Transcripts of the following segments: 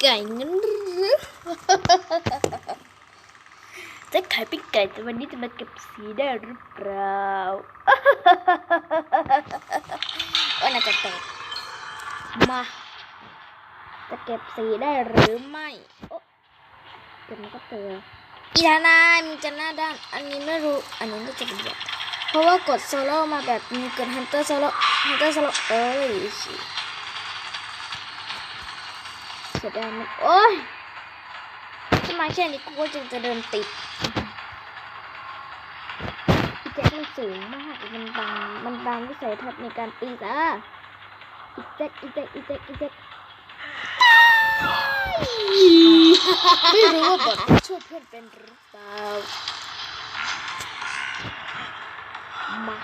ไก่งั้นหรือจะขายปิ้งไก่แต่วันนี้จะมาเก็บสีได้หรือเปล่าว่าน่าจะแตกมา จะเก็บสีได้หรือไม่โอ๊ะเดี๋ยวมันก็เจออีธานายมึงจะหน้าด้าน อันนี้ไม่รู้ อันนี้น่าจะเป็นแบบเพราะว่ากดโซโล่มาแบบมีกดฮันเตอร์โซโล่ฮันเตอร์โซโล่เอ้ยชิ เสียดายมันโอ้ยถ้ามาแค่นี้กูก็จะจะเดินติดอีแจ็คมันสูงมากมันบังมันบังวิสัยทัศน์ในการตีจ้าอีแจ็คอีแจ็คอีแจ็คอีแจ็คไม่รู้ว่าบอทช่วยเพื่อนเป็นหรือเปล่ามา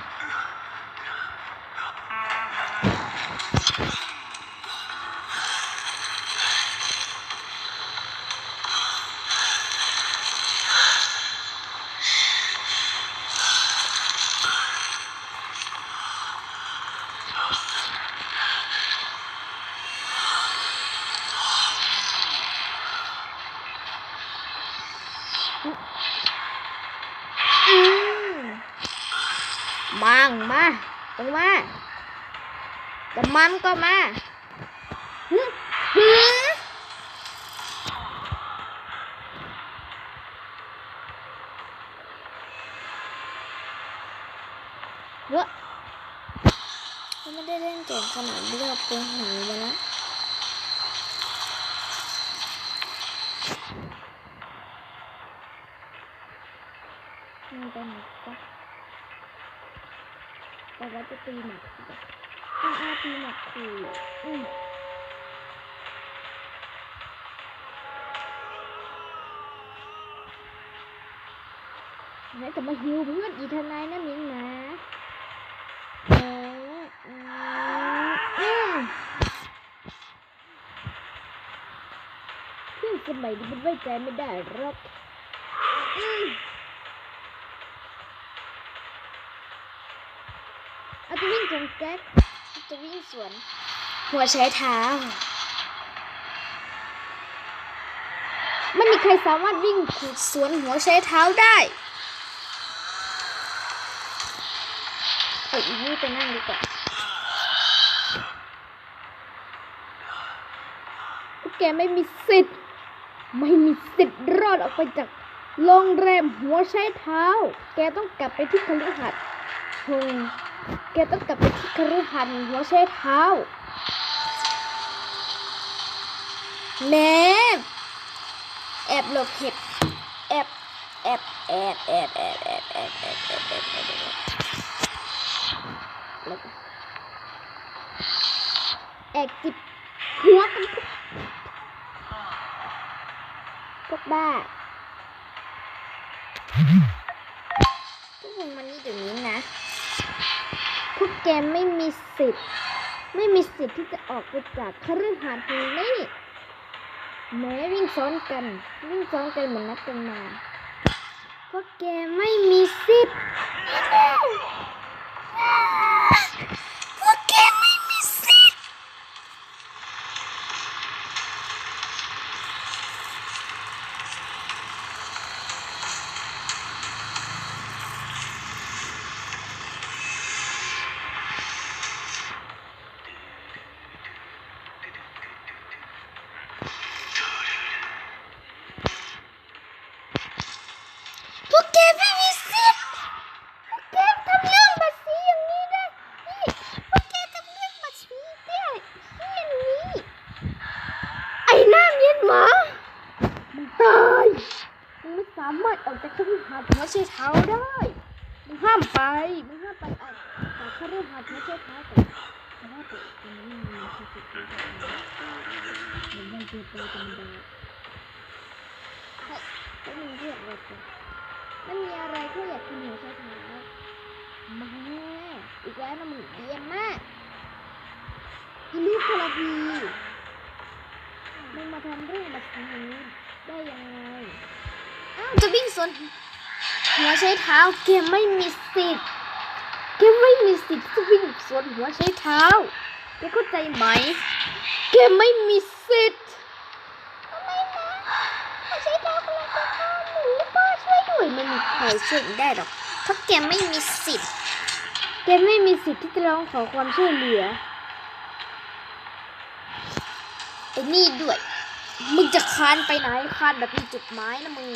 อืมมังมาตรงมา จะมันก็มาฮึฮึเว้อเขาไม่ได้เล่นเก่งขนาดนี้เราเป็นหูมาแล้วมันเป็นหนักปะแต่ว่าจะตีหนัก อาอาปีหนักขู่ไหนจะมาฮิวเพื่อนอีทนายนะมิงนะเพื่อนสมัยนี้มันไว้ใจไม่ได้หรอกอาจจะวิ่งจงแก๊ก จะวิ่งสวน หัวใช้เท้าไม่มีใครสามารถวิ่งสวนหัวใช้เท้าได้เอาอีนี่ไปนั่งดีกว่าพวกแกไม่มีสิทธิ์ ไม่มีสิทธิ์รอดออกไปจากโรงแรมหัวใช้เท้า แกต้องกลับไปที่คฤหัสถ์เฮ้ แกต้องกลับไปที่คฤหัสถ์หัวใช้เท้าเนมแอบหลบเห็ดแอบแอบแอบแอบแอบแอบแอบแอบแอบแอบแอบแอบแล้วก็แอบจิบหัวกันพวกบ้า แกไม่มีสิทธิ์ ไม่มีสิทธิ์ที่จะออกไปจากคฤหาสน์แห่งนี้ แม้วิ่งซ้อนกัน วิ่งซ้อนกันเหมือนนัดกันมา เพราะแกไม่มีสิทธิ์ สามารถออกจากคฤหาสน์หัวใช้เท้าได้มึงห้ามไปมึงห้ามไปออกจากคฤหาสน์หัวใช้เท้าแต่แต่ว่าแต่ตรงนี้มันมีสติมันไม่เจอตัวธรรมดาเฮ้ยแล้วมึงเรียกอะไรกันไม่มีอะไรแค่อยากกินหัวใช้เท้ามาอีกแล้วนะมึงเยี่ยมมากอีลูกพลพีมึงมาทำเรื่องแบบนี้ได้ยังไง จะวิ่งสวนหัวใช้เท้าเกมไม่มีสิทธิ์เกมไม่มีสิทธิ์จะวิ่งสวนหัวใช้เท้าเกมเข้าใจไหม เกมไม่มีสิทธิ์ไม่มีใครช่วยได้หรอกเพราะแกไม่มีสิทธิ์แกไม่มีสิทธิ์ที่จะร้องขอความช่วยเหลือไอ้นี่ด้วย มึงจะคานไปไหนคานแบบมีจุดไม้นะมึง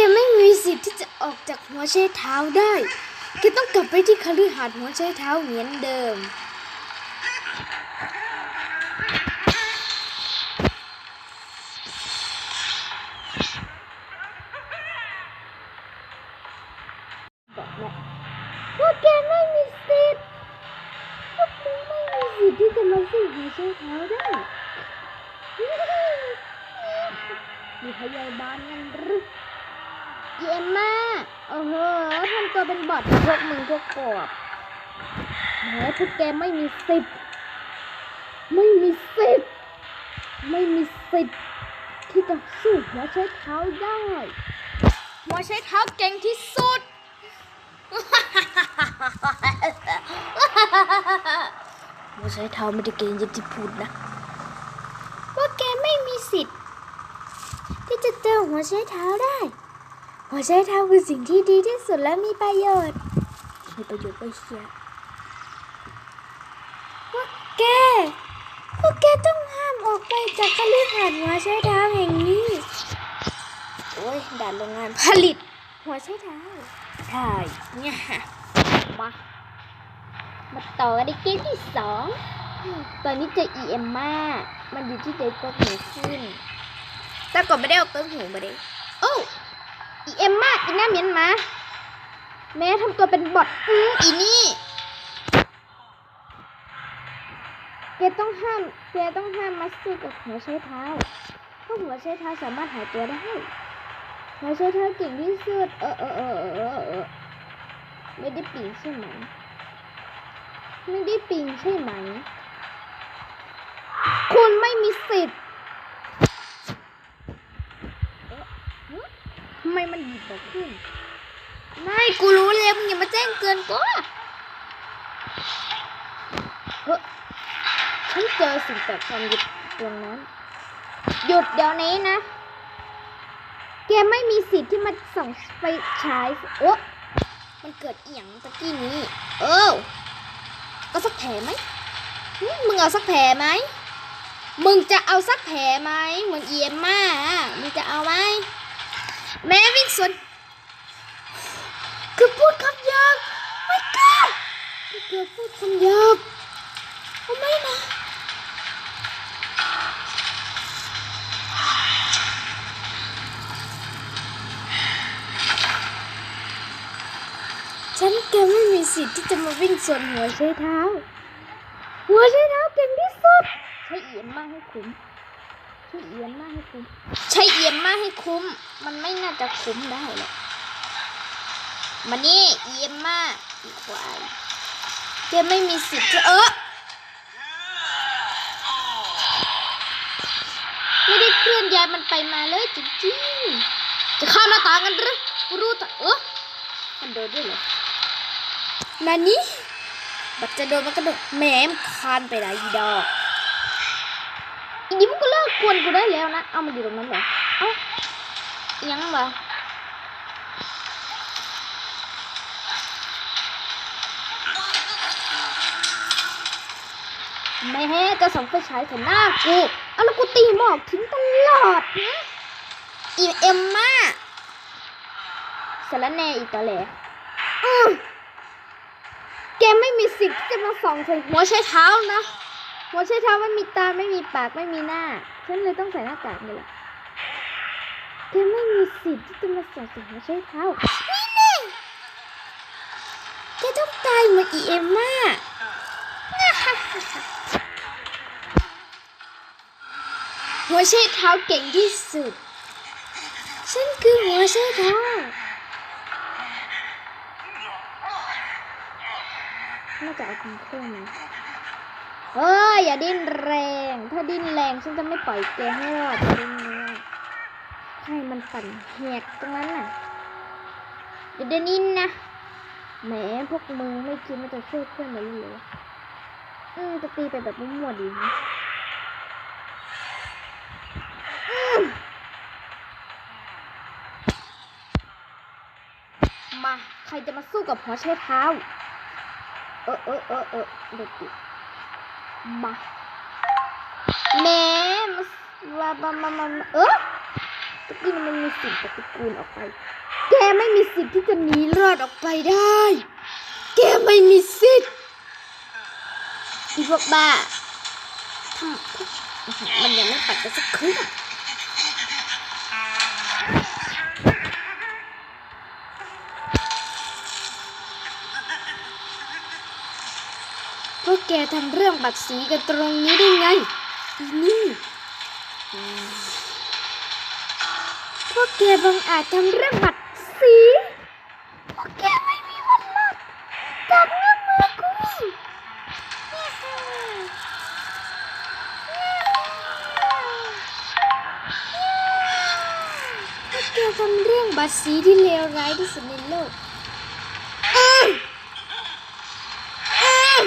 แกไม่มีสิทธิ์ที่จะออกจากหัวใช้เท้าได้แกต้องกลับไปที่คฤหาสน์หัวใช้เท้าเหมือนเดิมบอกแล้วว่าแกไม่มีสิทธิ์พวกมึงไม่มีสิทธิ์ที่จะมาสู้หัวใช้เท้าได้มีพยาบาลงั้นหรือ เยี่ยมมากโอ้โหทำตัวเป็นบอทพวกมึงพวกกบแหมพวกแกไม่มีสิทธิ์ไม่มีสิทธิ์ไม่มีสิทธิ์ที่จะสู้หัวใช้เท้าได้ หัวใช้เท้าเก่งที่สุด หัวใช้เท้าไม่ได้เก่งอย่างที่พูดนะ ว่าแกไม่มีสิทธิ์ที่จะเจอหัวใช้เท้าได้ หัวใช้เท้าคือสิ่งที่ดีที่สุดและมีประโยชน์มีประโยชน์ไปเชียว่าแกพวกแกต้องห้ามออกไปจากคฤหาสน์หัวใช้เท้าแห่งนี้ โอ้ยด่านโรงงานผลิต หัวใช้เท้าใช่เนี่ยมา มาต่อกันในเกมที่สอง ตอนนี้เจออีเอ็มมามันอยู่ที่เด็กก็หูขึ้น แต่ก่อนไม่ได้เอาเติ้งหูมาดิโอ้ อีเอ็มมาอีหน้าเหมียนหมา แม่ทำตัวเป็นบอทอื้ออีนี่แกต้องห้ามแกต้องห้ามมาสู้กับหัวใช้เท้าเพราะหัวใช้เท้าสามารถหายตัวได้หัวใช้เท้าเก่งที่สุดเออเออเออเออเออเออไม่ได้ปิงใช่ไหมไม่ได้ปิงใช่ไหม คุณไม่มีสิทธิ์เอ๊ะฮะทำไมมันหยิบบอกขึ้น ไม่กูรู้แล้วมึงอย่ามาแจ้งเกินก็เฮ้ยฉันเจอสิ่งแปลกปลอมอยู่ตรงนั้น หยุดเดี๋ยวนี้นะ แกไม่มีสิทธิ์ที่มาส่องไฟฉายโอ้มันเกิดเอียงตะกี้นี้ เออก็สักแผลไหมหึมึงเอาสักแผลไหม มึงจะเอาสักแผลไหมเหมือนเอียมมาอะมึงจะเอาไหม แม่วิ่งสวนคือพูดคำหยาบไม่กล้าไม่กล้าพูดคำหยาบเอาไมนะฉันแกไม่มีสิทธิ์ที่จะมาวิ่งสวนหัวใช้เท้า หัวใช้เท้าเก่งที่สุด ใช้เอียนมากให้คุ้ม ใช้เอียนมากให้คุ้ม ใช้เอียนมากให้คุ้ม มันไม่น่าจะคุ้มได้หรอกมานี่เอียนมากอีควายแกไม่มีสิทธิ์จะเออไม่ได้เคลื่อนย้ายมันไปมาเลยจริงๆ จะข้ามหน้าต่างกันหรือกูรู้แต่เออมันโดนด้วยเหรอนานี่บัดจะโดนมันกระโดดแหมมคานไปไหนอีดอก อีนี่มันก็เลิกกวนกูได้แล้วนะ เอามันอยู่ตรงนั้นเหรอ เอ้าอิหยังวะแม่จะส่งไฟฉายใส่หน้ากูเอาแล้วกูตีหมอกทิ้งตลอดนะอีเอ็มมาสารแหน่อีกตะแหลอือแกไม่มีสิทธิ์จะมาส่องใส่หัวใช้เท้านะ หัวใช้เท้าไม่มีตาไม่มีปากไม่มีหน้า ฉันเลยต้องใส่หน้ากากนี่แหละแกไม่มีสิทธิ์ที่จะมาส่องใส่หัวใช้เท้านี่แน่แกต้องตายเหมือนอีเอ็มมาหัวใช้เท้าเก่งที่สุด ฉันคือหัวใช้เท้าน่าจะเอาคุณเครื่องมา เฮ้ยอย่าดิ้นแรง ถ้าดิ้นแรงฉันจะไม่ปล่อยแกให้รอดดิ้นไม่ได้ให้มันปั่นแหกตรงนั้นน่ะเดี๋ยวเดี๋ยวนี้นะแหมพวกมึงไม่คิดว่าจะช่วยเพื่อนมาเลยหรออืมจะตีไปแบบมั่วๆดีนะมา ใครจะมาสู้กับหัวใช้เท้า เออเออเออเออเด็ก มาแม่มามามามามาเออตะกี้มันมีสิ่งปฏิกูลออกไป แกไม่มีสิทธิ์ที่จะหนีรอดออกไปได้ แกไม่มีสิทธิ์อีพวกบ้าทำมันยังไม่ปัดกันสักครึ่งพวก แกทำเรื่องบัตรสีกันตรงนี้ได้ไงอีนี่พวกแกบังอาจทำเรื่องบัตรสีพวกแกไม่มีวันรอดจากเงื้อมือกูพวกแกทำเรื่องบัตรสีที่เลวร้ายที่สุดในโลกอืมอืม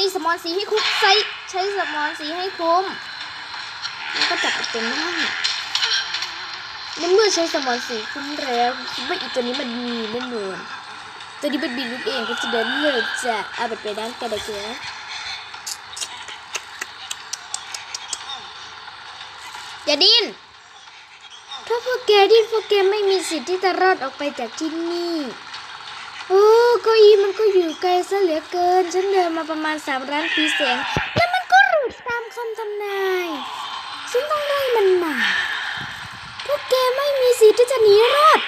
ใช้สมอนสีให้คุ้มใช้ใช้สมอนสีให้คุ้มแล้วก็จับไปเป็นหน้าในเมื่อใช้สมอนสีคุ้มแล้วคิดว่าอีตัวนี้มันมีแน่นอนตัวนี้มันบินลูกเองก็จะเดินเลิกจะเอาไปด้านกันเลยเอย่าดิ้นถ้าพวกแกดิ้นพวกแกไม่มีสิทธิ์ที่จะรอดออกไปจากที่นี่ โอ้เก้าอี้มันก็อยู่ไกลซะเหลือเกิน ฉันเดินมาประมาณสามล้านปีแสงแล้วมันก็หลุดตามคำทำนายฉันต้องไล่มันมาพวกแกไม่มีสิทธิ์ที่จะหนีรอด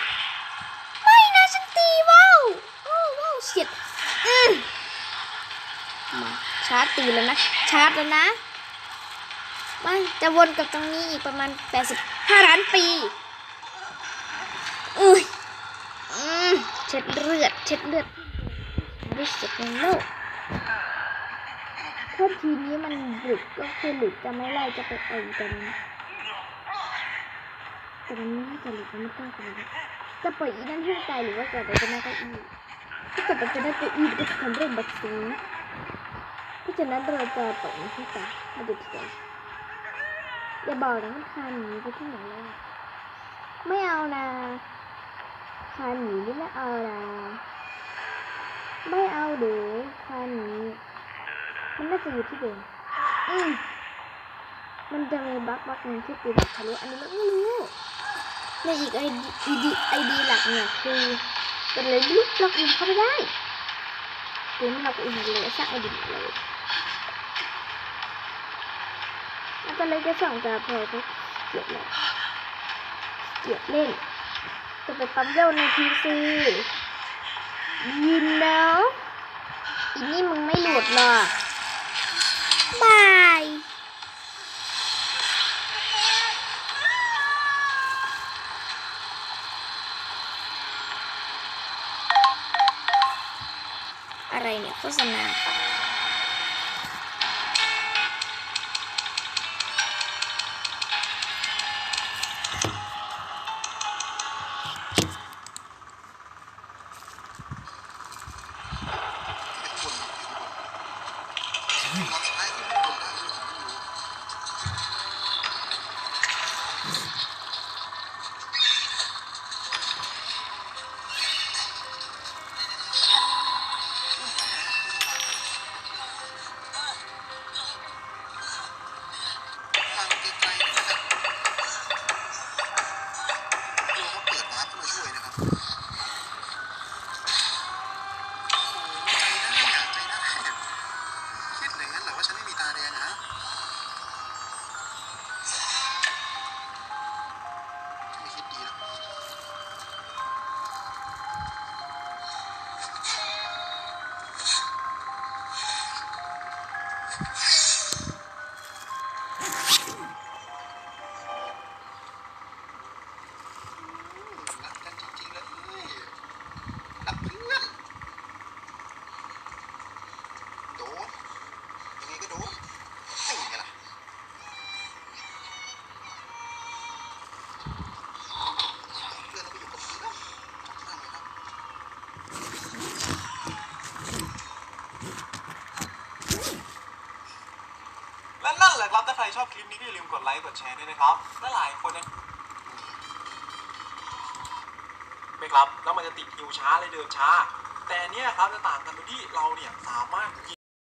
ไม่นะฉันตีว้าวโอ้ว้าวเฉียดอืมมาชาร์จตีแล้วนะ ชาร์จแล้วนะมาจะวนกับตรงนี้อีกประมาณ 85ล้านปีอุ้ยอืมเช็ดเลือด ช็ดเลือดรู้สึกในโลกถ้าทีนี้มันหลุดก็คือหลุดจะไม่ไล่จะไปเองกันแต่มันไม่จะหลุดไม่กล้ากันจะปล่อยอีนั่นให้ตายหรือว่าจะไปจะหน้าเก้าอี้ถ้าเกิดมันจะได้เก้าอี้ก็จะทำเรื่องบัตรซีเพราะฉะนั้นเราจะปล่อยมันให้ตายมาดูทีเดียวอย่าบอกนะมันคานหนีไปที่ไหนแล้วไม่เอานะคานหนีนี่ไม่เอานะ ไม่เอาเดี๋ยวคานนี้มันน่าจะอยู่ที่เดิมอืมมันจะมีบั๊กบั๊กหนึ่งที่ตีแบบทะลุอันนี้ไม่รู้ในอีกไอดีไอดีหลักเนี่ยคือเป็นเลยลุกล็อกอินเข้าไปได้หรือไม่ล็อกอินเลยสร้างไอดีเลยแล้วก็เลยจะส่องจะพอก็เกียดเลยเกียดเล่นจะไปปั๊มเย้าในทีซี ยินแล้วอีนี่มึงไม่หลุดหรอกบายอะไรเนี่ยโฆษณา นะครับ ถ้าใครชอบคลิปนี้ก็อย่าลืมกดไลค์กดแชร์ด้วยนะครับและหลายคนนะไหมครับแล้วมันจะติดคิวช้าเลยเดินช้า แต่เนี้ยครับจะต่างกันตรงที่เราเนี่ยสามารถ